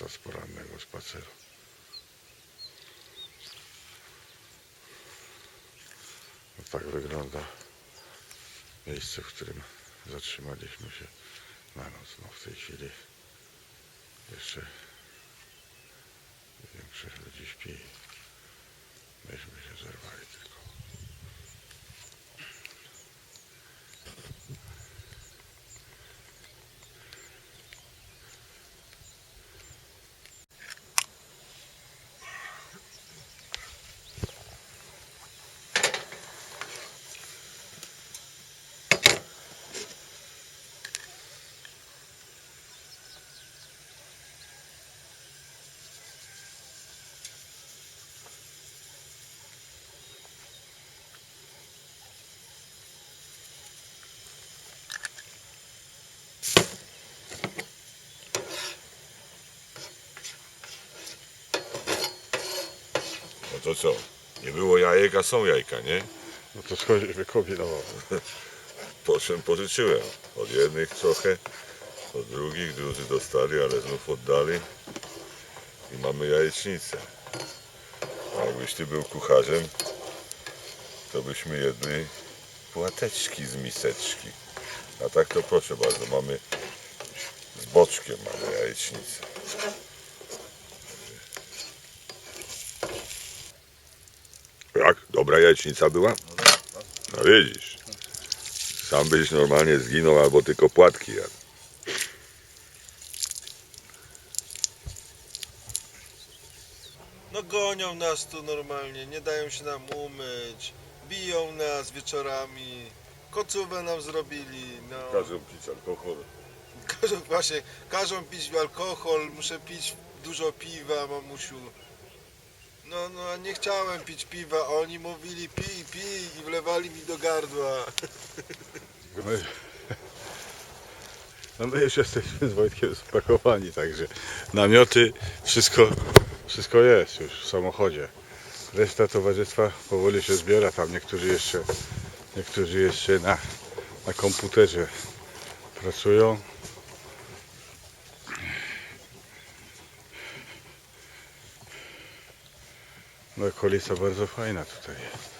podczas porannego spaceru. No tak wygląda miejsce, w którym zatrzymaliśmy się na noc. No w tej chwili jeszcze większość ludzi śpi. Myśmy się zerwali No to co? Nie było jajek, a są jajka, nie? No to skąd wykombinował? Po czym pożyczyłem. Od jednych trochę, od drugich, drudzy dostali, ale znów oddali. I mamy jajecznicę. A jakbyś ty był kucharzem, to byśmy jedli płateczki z miseczki. A tak to proszę bardzo, mamy z boczkiem mamy jajecznicę. Dobra jajecznica była? No widzisz. Sam byś normalnie zginął albo tylko płatki jadł. No gonią nas tu normalnie, nie dają się nam umyć, biją nas wieczorami, kocówę nam zrobili, no. Każą pić alkohol. Każą, właśnie, każą pić alkohol, muszę pić dużo piwa, mamusiu. No, no, nie chciałem pić piwa, a oni mówili pij, pij i wlewali mi do gardła. My, no my już jesteśmy z Wojtkiem spakowani, także namioty, wszystko, wszystko jest już w samochodzie. Reszta towarzystwa powoli się zbiera, tam niektórzy jeszcze, niektórzy jeszcze na, na komputerze pracują. No okolica bardzo fajna tutaj jest.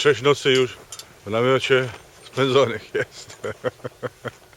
Sześć nocy już w namiocie spędzonych jest.